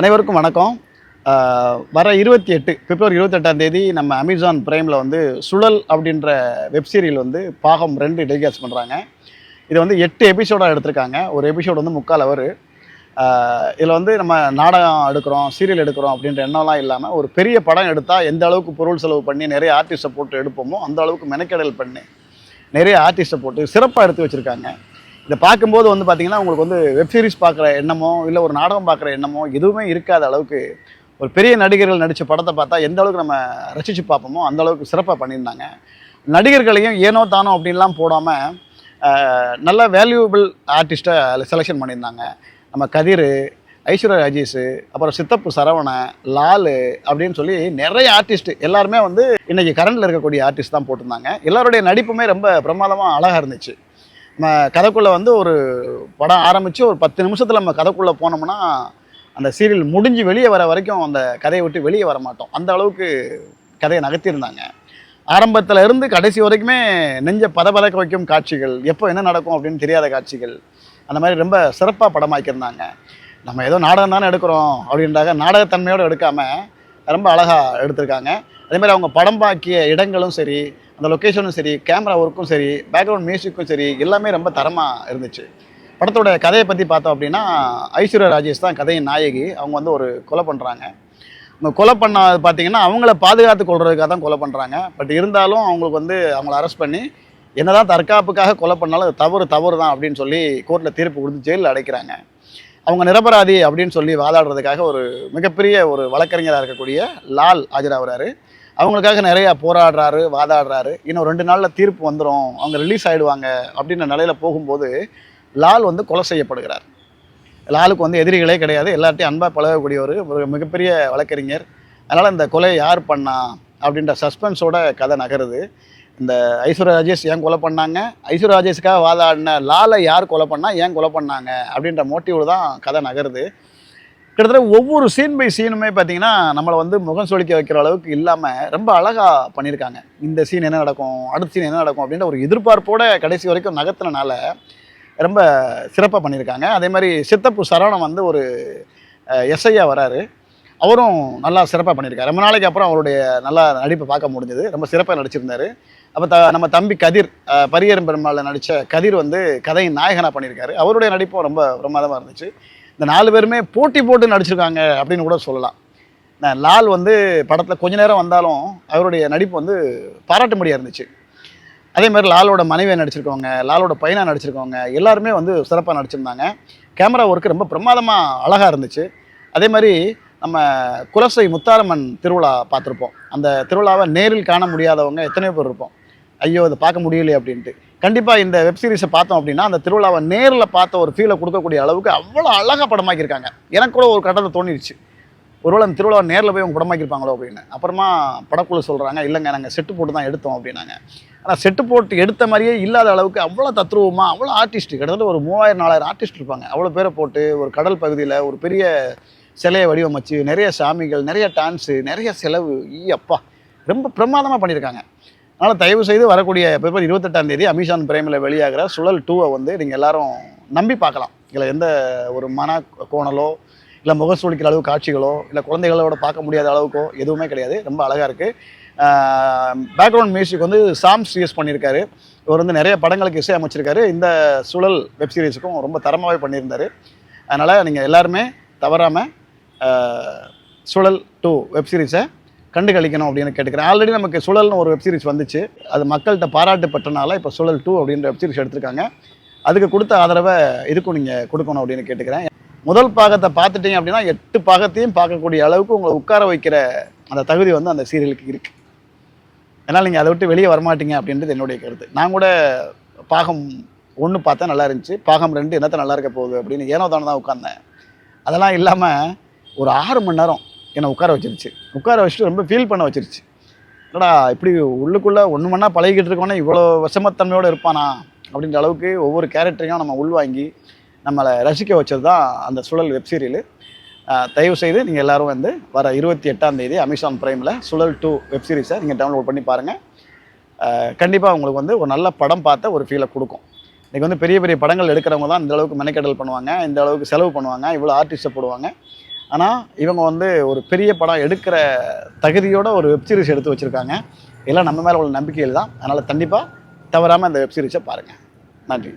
அனைவருக்கும் வணக்கம். வர இருபத்தி எட்டு பிப்ரவரி இருபத்தெட்டாம் தேதி நம்ம அமேசான் பிரைமில் வந்து சுழல் அப்படின்ற வெப் சீரியல் வந்து பாகம் ரெண்டு டெலிகாஸ்ட் பண்ணுறாங்க இது வந்து எட்டு எபிசோடாக எடுத்திருக்காங்க. ஒரு எபிசோடு வந்து முக்கால் அவர் இதில் வந்து நம்ம நாடகம் எடுக்கிறோம் சீரியல் எடுக்கிறோம் அப்படின்ற எண்ணம்லாம் இல்லாமல் ஒரு பெரிய படம் எடுத்தால் எந்த அளவுக்கு பொருள் செலவு பண்ணி நிறைய ஆர்டிஸ்ட்டை போட்டு எடுப்போமோ அந்த அளவுக்கு மெனக்கெடல் பண்ணி நிறைய ஆர்டிஸ்ட்டை போட்டு சிறப்பாக எடுத்து வச்சுருக்காங்க. இதை பார்க்கும்போது வந்து பார்த்தீங்கன்னா உங்களுக்கு வந்து வெப் சீரிஸ் பார்க்குற எண்ணமோ இல்லை ஒரு நாடகம் பார்க்குற எண்ணமோ எதுவுமே இருக்காத அளவுக்கு ஒரு பெரிய நடிகர்கள் நடித்த படத்தை பார்த்தா எந்த அளவுக்கு நம்ம ரசித்து பார்ப்போமோ அந்த அளவுக்கு சிறப்பாக பண்ணியிருந்தாங்க. நடிகர்களையும் ஏனோ தானோ அப்படின்லாம் போடாமல் நல்ல வேல்யூபிள் ஆர்டிஸ்ட்டை செலெக்ஷன் பண்ணியிருந்தாங்க. நம்ம கதிர் ஐஸ்வர்யா ராஜேஷ் அப்புறம் சித்தப்பு சரவணன் லாலு அப்படின்னு சொல்லி நிறைய ஆர்டிஸ்ட் எல்லாருமே வந்து இன்றைக்கி கரண்டில் இருக்கக்கூடிய ஆர்டிஸ்ட் தான் போட்டிருந்தாங்க. எல்லாருடைய நடிப்புமே ரொம்ப பிரமாதமாக அழகாக இருந்துச்சு. நம்ம கதைக்குள்ளே வந்து ஒரு படம் ஆரம்பித்து ஒரு பத்து நிமிஷத்தில் நம்ம கதைக்குள்ளே போனோம்னா அந்த சீரியல் முடிஞ்சு வெளியே வர வரைக்கும் அந்த கதையை விட்டு வெளியே வர மாட்டோம். அந்த அளவுக்கு கதையை நகர்த்தியிருந்தாங்க. ஆரம்பத்தில் இருந்து கடைசி வரைக்குமே நெஞ்ச பதபதக்க வைக்கும் காட்சிகள் எப்போ என்ன நடக்கும் அப்படின்னு தெரியாத காட்சிகள் அந்த மாதிரி ரொம்ப சிறப்பாக படமாக்கியிருந்தாங்க நம்ம ஏதோ நாடகம் தானே எடுக்கிறோம் அப்படின்றாக நாடகத்தன்மையோடு எடுக்காமல் ரொம்ப அழகாக எடுத்திருக்காங்க. அதேமாதிரி அவங்க படம் பாக்கிய இடங்களும் சரி அந்த லொக்கேஷனும் சரி கேமரா ஒர்க்கும் சரி பேக்ரவுண்ட் மியூசிக்கும் சரி எல்லாமே ரொம்ப தரமாக இருந்துச்சு. படத்தோட கதையை பற்றி பார்த்தோம் அப்படின்னா ஐஸ்வர்யா ராஜேஷ் தான் கதையின் நாயகி. அவங்க வந்து ஒரு கொலை பண்ணுறாங்க அவங்க கொலை பண்ண பார்த்தீங்கன்னா அவங்கள பாதுகாத்து கொள்றதுக்காக தான் கொலை பண்ணுறாங்க பட் இருந்தாலும் அவங்களுக்கு வந்து அவங்கள அரெஸ்ட் பண்ணி என்னதான் தற்காப்புக்காக கொலை பண்ணாலும் அது தவறு தவறு தான் அப்படின்னு சொல்லி கோர்ட்டில் தீர்ப்பு கொடுத்து ஜெயிலில் அடைக்கிறாங்க. அவங்க நிரபராதி அப்படின்னு சொல்லி வாதாடுறதுக்காக ஒரு மிகப்பெரிய ஒரு வழக்கறிஞராக இருக்கக்கூடிய லால் ஆஜராகிறாரு. அவங்களுக்காக நிறையா போராடுறாரு வாதாடுறாரு. இன்னும் ரெண்டு நாளில் தீர்ப்பு வந்துடும் அவங்க ரிலீஸ் ஆகிடுவாங்க அப்படின்ற நிலையில் போகும்போது லால் வந்து கொலை செய்யப்படுகிறார். லாலுக்கு வந்து எதிரிகளே கிடையாது. எல்லார்ட்டையும் அன்பாக பழகக்கூடிய ஒரு மிகப்பெரிய வழக்கறிஞர். அதனால் இந்த கொலை யார் பண்ணா அப்படின்ற சஸ்பென்ஸோட கதை நகருது. இந்த ஐஸ்வர்யா ராஜேஷ் ஏன் கொலை பண்ணாங்க? ஐஸ்வர்யா ராஜேஷுக்காக வாதாடின லாலை யார் கொலை பண்ணால் ஏன் கொலை பண்ணாங்க? அப்படின்ற மோட்டிவ் தான் கதை நகருது. கிட்டத்தட்ட ஒவ்வொரு சீன் பை சீனுமே பார்த்தீங்கன்னா நம்மளை வந்து முகம் சொலிக்க வைக்கிற அளவுக்கு இல்லாமல் ரொம்ப அழகாக பண்ணியிருக்காங்க. இந்த சீன் என்ன நடக்கும் அடுத்த சீன் என்ன நடக்கும் அப்படின்ற ஒரு எதிர்பார்ப்போட கடைசி வரைக்கும் நகர்த்தினால ரொம்ப சிறப்பாக பண்ணியிருக்காங்க. அதே மாதிரி சித்தப்பு சரவணன் வந்து ஒரு எஸ்ஐயா வராரு. அவரும் நல்லா சிறப்பாக பண்ணியிருக்காரு. ரொம்ப நாளைக்கு அப்புறம் அவருடைய நல்லா நடிப்பை பார்க்க முடிஞ்சது. ரொம்ப சிறப்பாக நடிச்சிருந்தார். அப்போ த நம்ம தம்பி கதிர் அஹ், பரியரும் பெருமாளில் நடித்த கதிர் வந்து கதையின் நாயகனாக பண்ணியிருக்காரு. அவருடைய நடிப்பும் ரொம்ப பிரமாதமாக இருந்துச்சு. இந்த நாலு பேருமே போட்டி போட்டு நடிச்சிருக்காங்க அப்படின்னு கூட சொல்லலாம். லால் வந்து படத்தில் கொஞ்ச நேரம் வந்தாலும் அவருடைய நடிப்பு வந்து பாராட்டும்படியாக இருந்துச்சு. அதே மாதிரி லாலோட மனைவியை நடிச்சிருக்கவங்க லாலோட பையனாக நடிச்சிருக்கவங்க எல்லாருமே வந்து சிறப்பாக நடிச்சிருந்தாங்க. கேமரா ஒர்க்கு ரொம்ப பிரமாதமாக அழகாக இருந்துச்சு. அதே மாதிரி நம்ம குலசை முத்தாரம்மன் திருவிழா பார்த்துருப்போம். அந்த திருவிழாவை நேரில் காண முடியாதவங்க எத்தனையோ பேர் இருப்போம். ஐயோ அதை பார்க்க முடியலையே அப்படின்ட்டு. கண்டிப்பாக இந்த வெப் சீரிஸை பார்த்தோம் அப்படின்னா அந்த திருவிழாவை நேரில் பார்த்த ஒரு ஃபீலை கொடுக்கக்கூடிய அளவுக்கு அவ்வளோ அழகாக படமாக்கியிருக்காங்க. எனக்கு கூட ஒரு கட்டத்தில் தோணிடுச்சு ஒருவேளை அந்த திருவிழா நேரில் போய் அவங்க படமாக்கியிருப்பாங்களோ அப்படின்னு. அப்புறமா படக்குழு சொல்கிறாங்க இல்லைங்க நாங்கள் செட்டு போட்டு தான் எடுத்தோம் அப்படின்னாங்க. ஆனால் செட்டு போட்டு எடுத்த மாதிரியே இல்லாத அளவுக்கு அவ்வளோ தத்ரூபமாக அவ்வளோ ஆர்டிஸ்ட் கிட்டத்தட்ட ஒரு மூவாயிரம் நாலாயிரம் ஆர்டிஸ்ட் இருப்பாங்க. அவ்வளோ பேரை போட்டு ஒரு கடல் பகுதியில் ஒரு பெரிய சிலையை வடிவமைச்சு நிறைய சாமிகள் நிறைய டான்ஸு நிறைய செலவு. ஈ அப்பா. ரொம்ப பிரமாதமாக பண்ணியிருக்காங்க. அதனால் தயவு செய்து வரக்கூடிய பிப்ரவரி இருபத்தெட்டாம் தேதி அமேசான் பிரைமில் வெளியாகிற சுழல் டூவை வந்து நீங்கள் எல்லாரும் நம்பி பார்க்கலாம். இதில் எந்த ஒரு மன கோணலோ இல்லை முக சுளிக்கிற அளவு காட்சிகளோ இல்லை குழந்தைகளோட பார்க்க முடியாத அளவுக்கோ எதுவுமே கிடையாது. ரொம்ப அழகாக இருக்குது பேக்ரவுண்ட் மியூசிக் வந்து சாம் சிஎஸ் பண்ணியிருக்காரு. இவர் வந்து நிறைய படங்களுக்கு இசை அமைச்சிருக்காரு இந்த சுழல் வெப் சீரிஸுக்கும் ரொம்ப தரமாகவே பண்ணியிருந்தார். அதனால் நீங்கள் எல்லாருமே தவறாமல் சுழல் டூ வெப் சீரிஸை கண்டு கழிக்கணும் அப்படின்னு கேட்டுக்கிறேன். ஆல்ரெடி நமக்கு சுழல்னு ஒரு வெப்சீரிஸ் வந்துச்சு. அது மக்கள்கிட்ட பாராட்டு பெற்றனால இப்போ சுழல் டூ அப்படின்ற வெப்சீரிஸ் எடுத்திருக்காங்க. அதுக்கு கொடுத்த ஆதரவை இதுக்கும் நீங்கள் கொடுக்கணும் அப்படின்னு கேட்டுக்கிறேன். முதல் பாகத்தை பார்த்துட்டீங்க அப்படின்னா எட்டு பாகத்தையும் பார்க்கக்கூடிய அளவுக்கு உங்களை உட்கார வைக்கிற அந்த தகுதி வந்து அந்த சீரியலுக்கு இருக்குது அதனால் நீங்கள் அதை விட்டு வெளியே வரமாட்டீங்க அப்படின்றது என்னுடைய கருத்து. நான் கூட பாகம் ஒன்று பார்த்தா நல்லா இருந்துச்சு. பாகம் ரெண்டு என்னத்த நல்லா இருக்க போகுது அப்படின்னு ஏனோ தானே தான் உட்காந்தேன் அதெல்லாம் இல்லாமல் ஒரு ஆறு மணி நேரம் என்னை உட்கார வச்சிருச்சு. உட்கார வச்சுட்டு ரொம்ப ஃபீல் பண்ண வச்சிருச்சு. என்னடா இப்படி உள்ளுக்குள்ளே ஒன்று மணி பழகிக்கிட்டு இருக்கோன்னே இவ்வளோ விஷமத்தன்மையோடு இருப்பானா? அப்படின்ற அளவுக்கு ஒவ்வொரு கேரக்டரையும் நம்ம உள்வாங்கி நம்மளை ரசிக்க வச்சது தான் அந்த சுழல் வெப் சீரியல் தயவு செய்து நீங்கள் எல்லோரும் வந்து வர இருபத்தி எட்டாம் தேதி அமேசான் ப்ரைமில் சுழல் டூ வெப் சீரிஸை நீங்கள் டவுன்லோட் பண்ணி பாருங்கள் கண்டிப்பாக உங்களுக்கு வந்து ஒரு நல்ல படம் பார்த்த ஒரு ஃபீலை கொடுக்கும். இன்றைக்கி வந்து பெரிய பெரிய படங்கள் எடுக்கிறவங்க தான் இந்த அளவுக்கு மெனக்கெடல் பண்ணுவாங்க இந்த அளவுக்கு செலவு பண்ணுவாங்க இவ்வளோ ஆர்டிஸ்ட்டை போடுவாங்க. ஆனால் இவங்க வந்து ஒரு பெரிய படம் எடுக்கிற தகுதியோட ஒரு வெப்சீரிஸ் எடுத்து வச்சுருக்காங்க. எல்லாம் நம்ம மேலே உள்ள நம்பிக்கையில் தான் அதனால் கண்டிப்பாக தவறாமல் இந்த வெப்சீரிஸை பாருங்கள் நன்றி.